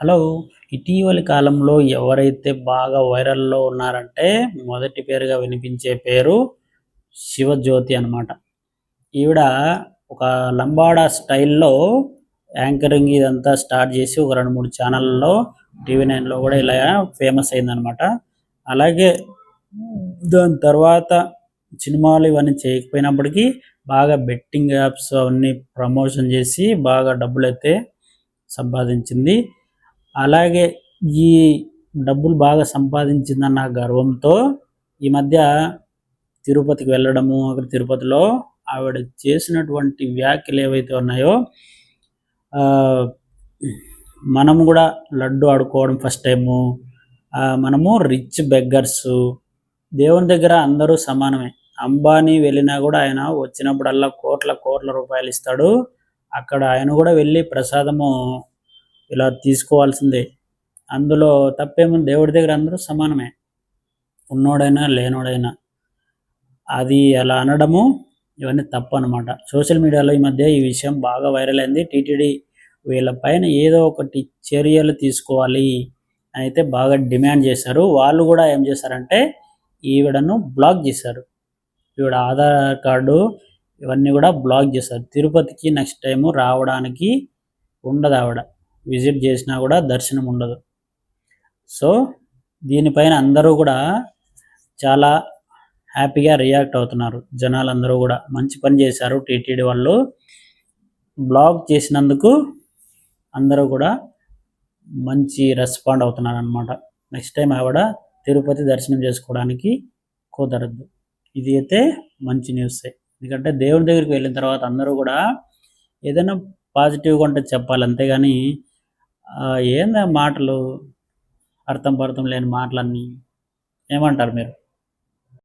Hello ఇటీవలి కాలంలో ఎవరైతే బాగా వైరల్లో ఉన్నారంటే మొదటి పేరుగా వినిపించే పేరు శివజ్యోతి అనమాట ఈవిడ ఒక లంబాడా స్టైల్లో యాంకరింగ్ ఇదంతా స్టార్ట్ చేసి ఒక రెండు మూడు ఛానళ్ళలో టీవీ నైన్లో కూడా ఇలా ఫేమస్ అయిందనమాట అలాగే దాని తర్వాత సినిమాలు ఇవన్నీ చేయకపోయినప్పటికీ బాగా బెట్టింగ్ యాప్స్ అవన్నీ ప్రమోషన్ చేసి బాగా డబ్బులు అయితే సంపాదించింది. అలాగే ఈ డబ్బులు బాగా సంపాదించిందన్న గర్వంతో ఈ మధ్య తిరుపతికి వెళ్ళడము అక్కడ తిరుపతిలో ఆవిడ చేసినటువంటి వ్యాఖ్యలు ఏవైతే ఉన్నాయో ఆ, మనము కూడా లడ్డు ఆడుకోవడం ఫస్ట్ టైము ఆ, మనము రిచ్ బెగ్గర్స్ దేవుని దగ్గర అందరూ సమానమే. అంబానీ వెళ్ళినా కూడా ఆయన వచ్చినప్పుడల్లా కోట్ల కోట్ల రూపాయలు ఇస్తాడు. అక్కడ ఆయన కూడా వెళ్ళి ప్రసాదము ఇలా తీసుకోవాల్సిందే. అందులో తప్పేముంది? దేవుడి దగ్గర అందరూ సమానమే. ఉన్నోడైనా లేనోడైనా. అది అలా అనడము ఇవన్నీ తప్పు అనమాట సోషల్ మీడియాలో ఈ మధ్య ఈ విషయం బాగా వైరల్ అయింది. టీటీడీ వీళ్ళ పైన ఏదో ఒకటి చర్యలు తీసుకోవాలి అయితే బాగా డిమాండ్ చేశారు. వాళ్ళు కూడా ఏం చేశారంటే ఈవిడను బ్లాక్ చేశారు. ఈవిడ ఆధార్ కార్డు ఇవన్నీ కూడా బ్లాక్ చేశారు. తిరుపతికి నెక్స్ట్ టైం రావడానికి ఉండదు ఆవిడ. విజిట్ చేసినా కూడా దర్శనం ఉండదు. సో దీనిపైన అందరూ కూడా చాలా హ్యాపీగా రియాక్ట్ అవుతున్నారు. జనాలందరూ కూడా మంచి పని చేశారు టీటీడీ వాళ్ళు. బ్లాగ్ చేసినందుకు అందరూ కూడా మంచి రెస్పాండ్ అవుతున్నారు అనమాట నెక్స్ట్ టైం ఆవిడ తిరుపతి దర్శనం చేసుకోవడానికి కుదరద్దు ఇది అయితే మంచి న్యూసే ఎందుకంటే దేవుడి దగ్గరికి వెళ్ళిన తర్వాత అందరూ కూడా ఏదైనా పాజిటివ్గా ఉంటే చెప్పాలి. అంతేగాని ఏందా మాటలు? అర్థం పర్థం లేని మాటలన్నీ? ఏమంటారు మీరు?